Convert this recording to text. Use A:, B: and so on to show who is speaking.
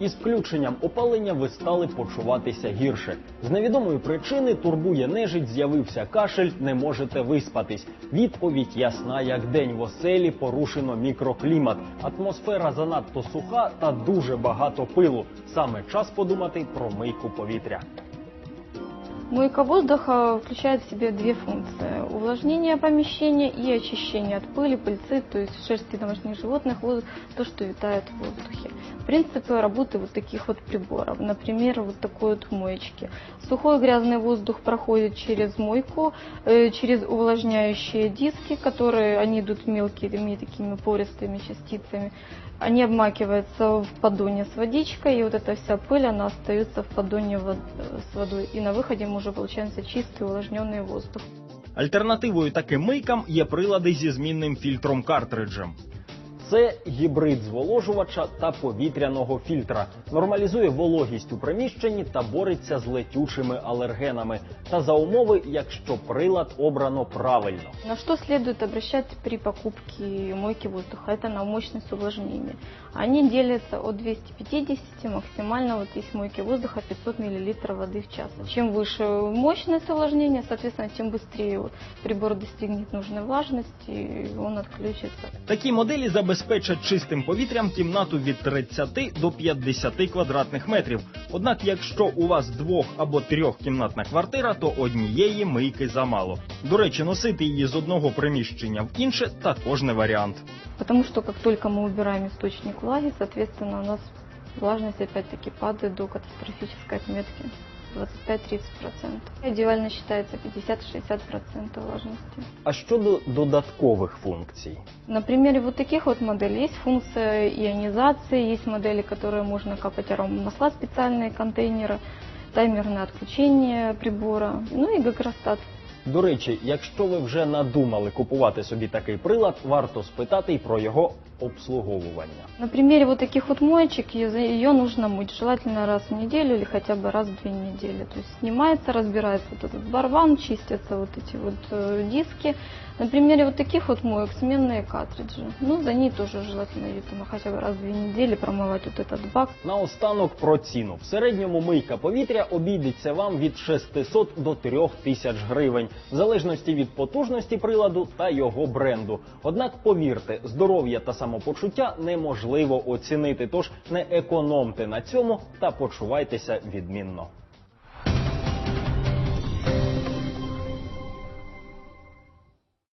A: Із включенням опалення ви стали почуватися гірше. З невідомої причини турбує нежить, з'явився кашель, не можете виспатись. Відповідь ясна, як день в оселі порушено мікроклімат. Атмосфера занадто суха та дуже багато пилу. Саме час подумати про мийку повітря.
B: Мойка воздуха включает в себе две функции. Увлажнение помещения и очищение от пыли, пыльцы, то есть шерсти домашних животных, воз- то, что витает в воздухе. Принципы работы вот таких вот приборов. Например, вот такой вот моечки. Сухой грязный воздух проходит через мойку, э, через увлажняющие диски, которые, они идут мелкими такими пористыми частицами. Они обмакиваются в поддоне с водичкой, и вот эта вся пыль, она остается в поддоне вод- э, с водой. И на выходе мы уже получается чистый увлажненный воздух.
A: Альтернативою таким мийкам є прилади зі змінним фільтром картриджем. Це гібрид зволожувача та повітряного фільтра. Нормалізує вологість у приміщенні та бореться з летючими алергенами. Та за умови, якщо прилад обрано правильно.
B: На что следует обращать при покупке мойки воздуха? Это на мощность увлажнения. Они делятся от 250, максимально вот есть мойки воздуха 500 мл воды в час. Чем выше мощность увлажнения, соответственно, тем быстрее вот прибор достигнет нужной влажности, и он отключится.
A: Такі моделі забезпечать чистим повітрям кімнату від 30 до 50 квадратних метрів. Однак, якщо у вас двох або трьохкімнатна квартира, то однієї мийки замало. До речі, носити її з одного приміщення в інше також не варіант.
B: Потому что как только мы убираем источник влаги, соответственно, у нас влажность опять-таки падает до катастрофической отметки 25-30%. Идеально считается 50-60% влажности.
A: А щодо додаткових функцій?
B: На примере вот таких вот моделей есть функция ионизации, есть модели, которые можно капать аромамасла, специальные контейнеры, таймерное отключение прибора, ну и гагростат.
A: До речі, якщо ви вже надумали купувати собі такий прилад, варто спитати й про його обслуговування.
B: На примере вот таких вот моечек ее, нужно мыть желательно раз в неделю или хотя бы раз в две недели. То есть снимается, разбирается вот этот барван, чистятся вот эти вот э, диски. На примере вот таких вот моек сменные картриджи. Ну, за ней тоже желательно ее там хотя бы раз в две недели промывать вот этот бак.
A: Наостанок про ціну. В середньому мийка повітря обійдеться вам від 600 до 3000 гривень, в залежності від потужності приладу та його бренду. Однак, повірте, здоров'я та самопочуття неможливо оцінити, тож не економте на цьому та почувайтеся відмінно.